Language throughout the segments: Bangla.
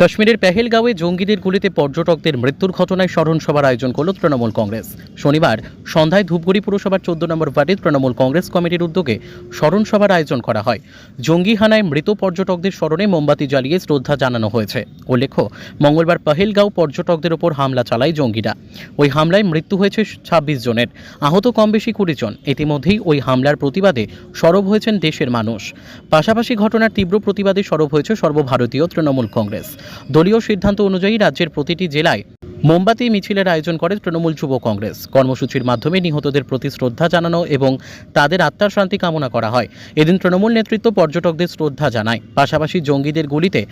কাশ্মীরের পেহেলগাঁওয়ে জঙ্গিদের গুলিতে পর্যটকদের মৃত্যুর ঘটনায় স্মরণ সভার আয়োজন করল তৃণমূল কংগ্রেস। শনিবার সন্ধ্যায় ধূপগুড়ি পুরসভার চোদ্দ নম্বর ওয়ার্ডে তৃণমূল কংগ্রেস কমিটির উদ্যোগে স্মরণ সভার আয়োজন করা হয়। জঙ্গি হানায় মৃত পর্যটকদের স্মরণে মোমবাতি জ্বালিয়ে শ্রদ্ধা জানানো হয়েছে। উল্লেখ্য, মঙ্গলবার পেহেলগাঁও পর্যটকদের ওপর হামলা চালায় জঙ্গিরা। ওই হামলায় মৃত্যু হয়েছে ছাব্বিশ জনের। আহত কম বেশি কুড়ি জন। ইতিমধ্যেই ওই হামলার প্রতিবাদে সরব হয়েছেন দেশের মানুষ। পাশাপাশি ঘটনার তীব্র প্রতিবাদে সরব হয়েছে সর্বভারতীয় তৃণমূল কংগ্রেস। দলীয় সিদ্ধান্ত অনুযায়ী রাজ্যের প্রতিটি জেলায় মোমবাতি, মিছিলের আয়োজন করে তৃণমূল যুব কংগ্রেস। কর্মসূচির মাধ্যমে নিহতদের প্রতি শ্রদ্ধা জানানো এবং তাদের আত্মার শান্তি কামনা করা হয়। এদিন তৃণমূল নেতৃত্ব পর্যটকদের শ্রদ্ধা জানায়। পাশাপাশি জঙ্গিদের গুলিতে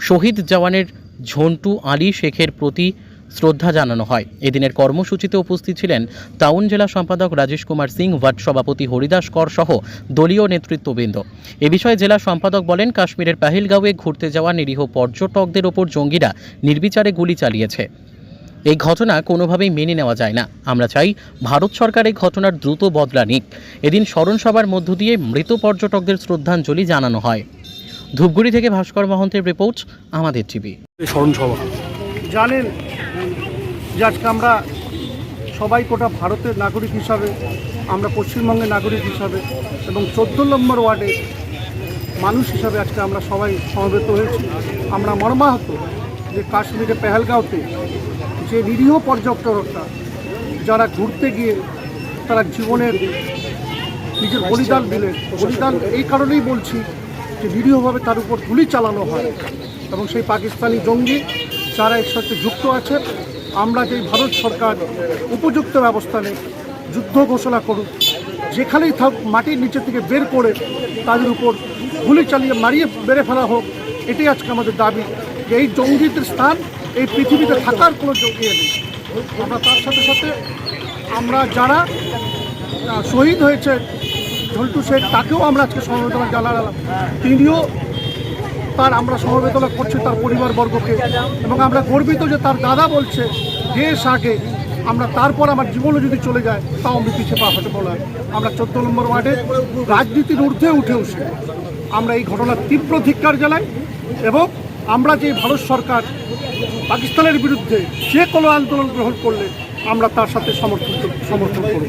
শহীদ জওয়ানের ঝন্টু আলী শেখের প্রতি শ্রদ্ধা জানানো হয়। এদিনের কর্মসূচিতে উপস্থিত ছিলেন টাউন জেলা সম্পাদক রাজেশ কুমার সিং ওয়ার্ড সভাপতি হরিদাস কর সহ দলীয় নেতৃত্ববৃন্দ। এ বিষয়ে জেলা সম্পাদক বলেন কাশ্মীরের পাহিলগাঁওয়ে ঘুরতে যাওয়া নিরীহ পর্যটকদের ওপর জঙ্গিরা নির্বিচারে গুলি চালিয়েছে। এই ঘটনা কোনোভাবেই মেনে নেওয়া যায় না। আমরা চাই ভারত সরকার এই ঘটনার দ্রুত বদলা নিক। এদিন স্মরণ সভার মধ্য দিয়ে মৃত পর্যটকদের শ্রদ্ধাঞ্জলি জানানো হয়। ধূপগুড়ি থেকে ভাস্কর মহন্তের রিপোর্ট আমাদের টিভি। এই স্মরণ সভা জানেন যে আজকে আমরা সবাই গোটা ভারতের নাগরিক হিসাবে, আমরা পশ্চিমবঙ্গের নাগরিক হিসাবে এবং চোদ্দ নম্বর ওয়ার্ডে মানুষ হিসাবে আজকে আমরা সবাই সমবেত হয়েছি। আমরা মর্মাহত যে কাশ্মীরে পেহেলগাঁওতে যে নিরীহ পর্যটকরা যারা ঘুরতে গিয়ে তারা জীবনের নিজের বলিদান দিলেন। বলিদান এই কারণেই বলছি যে নিরীহভাবে তার উপর গুলি চালানো হয় এবং সেই পাকিস্তানি জঙ্গি যারা এর সাথে যুক্ত আছে আমরা যে ভারত সরকার উপযুক্ত ব্যবস্থা নেই যুদ্ধ ঘোষণা করুক, যেখানেই থাক মাটির নিচে থেকে বের করে তাদের উপর গুলি চালিয়ে মারিয়ে বেড়ে ফেলা হোক, এটাই আজকে আমাদের দাবি। যে এই জঙ্গিদের স্থান, এই পৃথিবীতে থাকার কোনো জঙ্গি নেই। আমরা তার সাথে সাথে আমরা যারা শহীদ হয়েছে, ঝন্টু শেখ, তাকেও আমরা আজকে সমবেদনা জানালাম। তিনিও তার আমরা সমবেদনা করছি তার পরিবারবর্গকে। এবং আমরা গর্বিত যে তার দাদা বলছে দেশ আগে আমরা তারপর আমার জীবনও যদি চলে যায়, তাও আমি পিছিয়ে পা হতে বলা আমরা চোদ্দ নম্বর ওয়ার্ডে রাজনীতির ঊর্ধ্বে উঠে উঠে আমরা এই ঘটনার তীব্র ধিক্কার জানাই এবং আমরা যে ভারত সরকার পাকিস্তানের বিরুদ্ধে যে কোনো আন্দোলন গ্রহণ করলে আমরা তার সাথে সমর্থন সমর্থন করব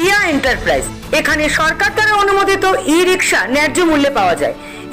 রিয়া এন্টারপ্রাইজ, এখানে সরকার দ্বারা অনুমোদিত ই রিক্সা ন্যায্য মূল্যে পাওয়া যায়।